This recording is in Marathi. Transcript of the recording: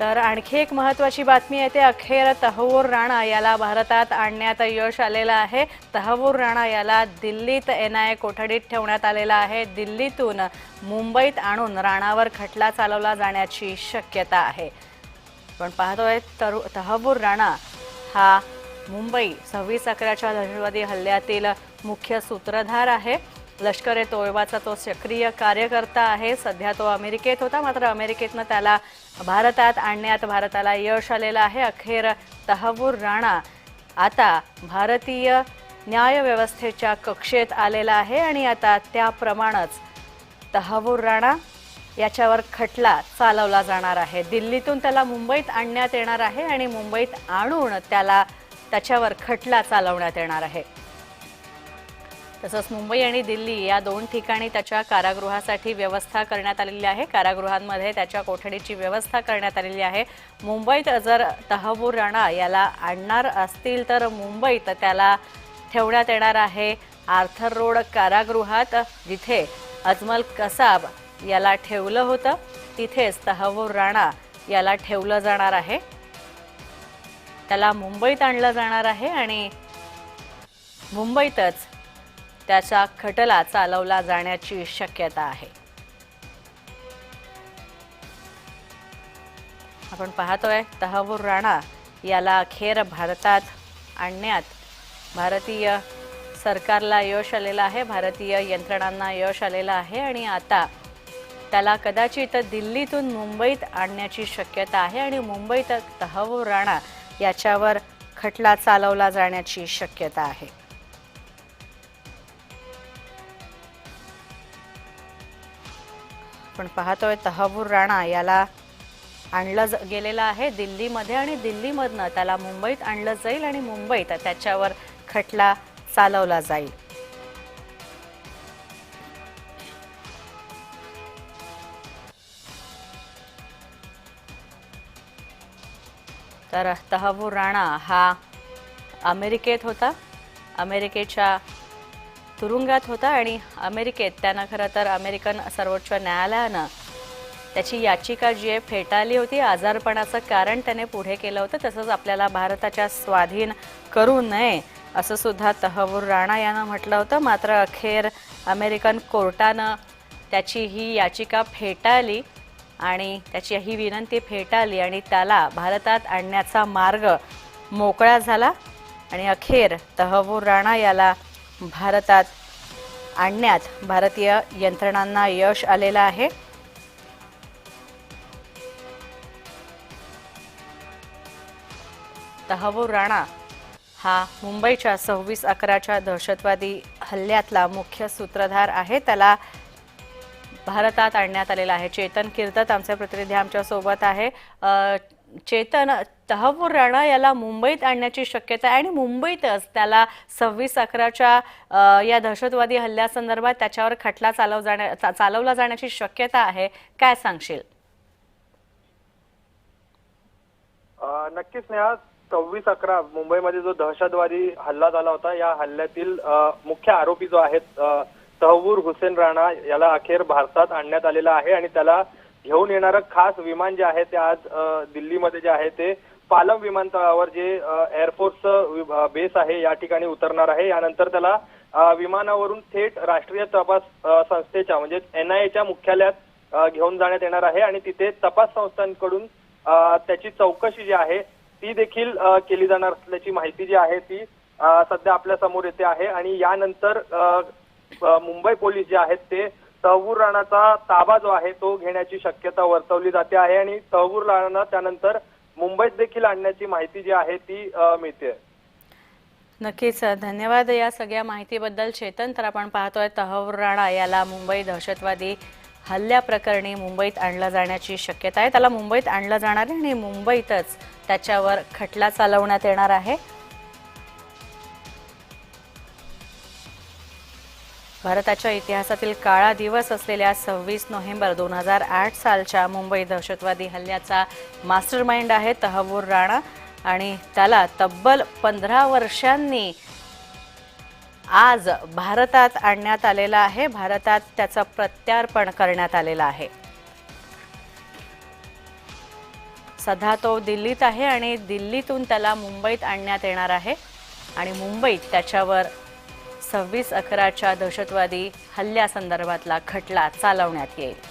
तर आणखी एक महत्वाची बातमी आहे ते अखेर तहवूर राणा याला भारतात आणण्यात यश आलेलं आहे. तहवूर राणा याला दिल्लीत एन आय कोठडीत ठेवण्यात आलेला आहे. दिल्लीतून मुंबईत आणून राणावर खटला चालवला जाण्याची शक्यता आहे. पण पाहतोय तरु तहबूर राणा हा मुंबई सव्वीस अकराच्या दहशतवादी हल्ल्यातील मुख्य सूत्रधार आहे. लष्कर ए तोयबाचा तो सक्रिय कार्यकर्ता आहे. सध्या तो अमेरिकेत होता मात्र अमेरिकेतनं त्याला भारतात आणण्यात भारताला यश आलेलं आहे. अखेर तहबूर राणा आता भारतीय न्यायव्यवस्थेच्या कक्षेत आलेला आहे आणि आता त्याप्रमाणेच तहबूर राणा याच्यावर खटला चालवला जाणार आहे. दिल्लीतून त्याला मुंबईत आणण्यात येणार आहे आणि मुंबईत आणून त्याला त्याच्यावर खटला चालवण्यात येणार आहे. तसंच मुंबई आणि दिल्ली या दोन ठिकाणी त्याच्या कारागृहासाठी व्यवस्था करण्यात आलेली आहे. कारागृहांमध्ये त्याच्या कोठडीची व्यवस्था करण्यात आलेली आहे. मुंबईत जर तहबूर राणा याला आणणार असतील तर मुंबईत त्याला ठेवण्यात येणार आहे. आर्थर रोड कारागृहात जिथे अजमल कसाब याला ठेवलं होतं तिथेच तहवूर राणा याला ठेवलं जाणार आहे. त्याला मुंबईत आणलं जाणार आहे आणि मुंबईतच त्याचा खटला चालवला जाण्याची शक्यता आहे. आपण पाहतोय तहवूर राणा याला अखेर भारतात आणण्यात भारतीय सरकारला यश आलेलं आहे भारतीय यंत्रणांना यश आलेलं आहे आणि आता त्याला कदाचित दिल्लीतून मुंबईत आणण्याची शक्यता आहे आणि मुंबईत तहवूर राणा याच्यावर खटला चालवला जाण्याची शक्यता आहे. आपण पाहतोय तहवूर राणा याला आणलं गेलेलं आहे दिल्लीमध्ये आणि दिल्लीमधनं त्याला मुंबईत आणलं जाईल आणि मुंबईत त्याच्यावर खटला चालवला जाईल. तर तहवूर राणा हा अमेरिकेत होता. अमेरिकेच्या तुरुंगात होता आणि अमेरिकेत त्यानं खरं तर अमेरिकन सर्वोच्च न्यायालयानं त्याची याचिका जी आहे फेटाळली होती. आजारपणाचं कारण त्याने पुढे केलं होतं. तसंच आपल्याला भारताच्या स्वाधीन करू नये असं सुद्धा तहवूर राणा यानं म्हटलं होतं. मात्र अखेर अमेरिकन कोर्टानं त्याची ही याचिका फेटाळली आणि त्याची ही विनंती फेटाळली आणि त्याला भारतात आणण्याचा मार्ग मोकळा झाला. आणि अखेर तहवूर राणा याला भारतात आणण्यात भारतीय यंत्रणांना यश आलेलं आहे. तहवूर राणा हा मुंबईच्या सव्वीस अकराच्या दहशतवादी हल्ल्यातला मुख्य सूत्रधार आहे. त्याला भारतात आणण्यात आलेला आहे. चेतन कीर्तत आमचे प्रतिनिधी आमच्यासोबत आहे चेतन तहवूर राणा याला मुंबईत आणण्याची शक्यता आहे आणि मुंबईतच त्याला सव्वीस अकराच्या या दहशतवादी हल्ल्यासंदर्भात त्याच्यावर खटला चालव जाण्या चालवला जाण्याची शक्यता आहे. काय सांगशील? नक्कीच नेहा सव्वीस अकरा मुंबईमध्ये जो दहशतवादी हल्ला झाला होता या हल्ल्यातील मुख्य आरोपी जो आहे तहवूर हुसेन राणा याला अखेर भारतात आणण्यात आलेला आहे आणि त्याला घेऊन येणारं खास विमान जे आहे ते आज दिल्लीमध्ये जे आहे ते पालम विमानतळावर जे एअरफोर्स एअरफोर्सचं बेस आहे या ठिकाणी उतरणार आहे. यानंतर त्याला विमानावरून थेट राष्ट्रीय तपास संस्थेच्या म्हणजे एनआयएच्या मुख्यालयात घेऊन जाण्यात येणार आहे आणि तिथे तपास संस्थांकडून त्याची चौकशी जी आहे ती देखील केली जाणार असल्याची माहिती जी आहे ती सध्या आपल्यासमोर येते आहे. आणि यानंतर मुंबई पोलीस जे आहेत ते तहवूर राणाचा ताबा जो आहे तो घेण्याची शक्यता वर्तवली जाते आहे आणि तहवूर राणा त्यानंतर मुंबईत देखील आणण्याची माहिती जी आहे ती मिळते. नक्कीच धन्यवाद या सगळ्या माहितीबद्दल. चेतन तर आपण पाहतोय तहवूर राणा याला मुंबई दहशतवादी हल्ल्याप्रकरणी मुंबईत आणलं जाण्याची शक्यता आहे. त्याला मुंबईत आणलं जाणार आहे आणि मुंबईतच त्याच्यावर खटला चालवण्यात येणार आहे. भारताच्या इतिहासातील काळा दिवस असलेल्या सव्वीस नोव्हेंबर दोन हजार आठ सालच्या मुंबई दहशतवादी हल्ल्याचा मास्टर माइंड आहे तहवूर राणा. आणि त्याला तब्बल पंधरा वर्षांनी आज भारतात आणण्यात आलेला आहे. भारतात त्याचं प्रत्यार्पण करण्यात आलेलं आहे. सध्या तो दिल्लीत आहे आणि दिल्लीतून त्याला मुंबईत आणण्यात येणार आहे. आणि मुंबईत त्याच्यावर सव्वीस अकराच्या दहशतवादी हल्ल्यासंदर्भातला खटला चालवण्यात येईल.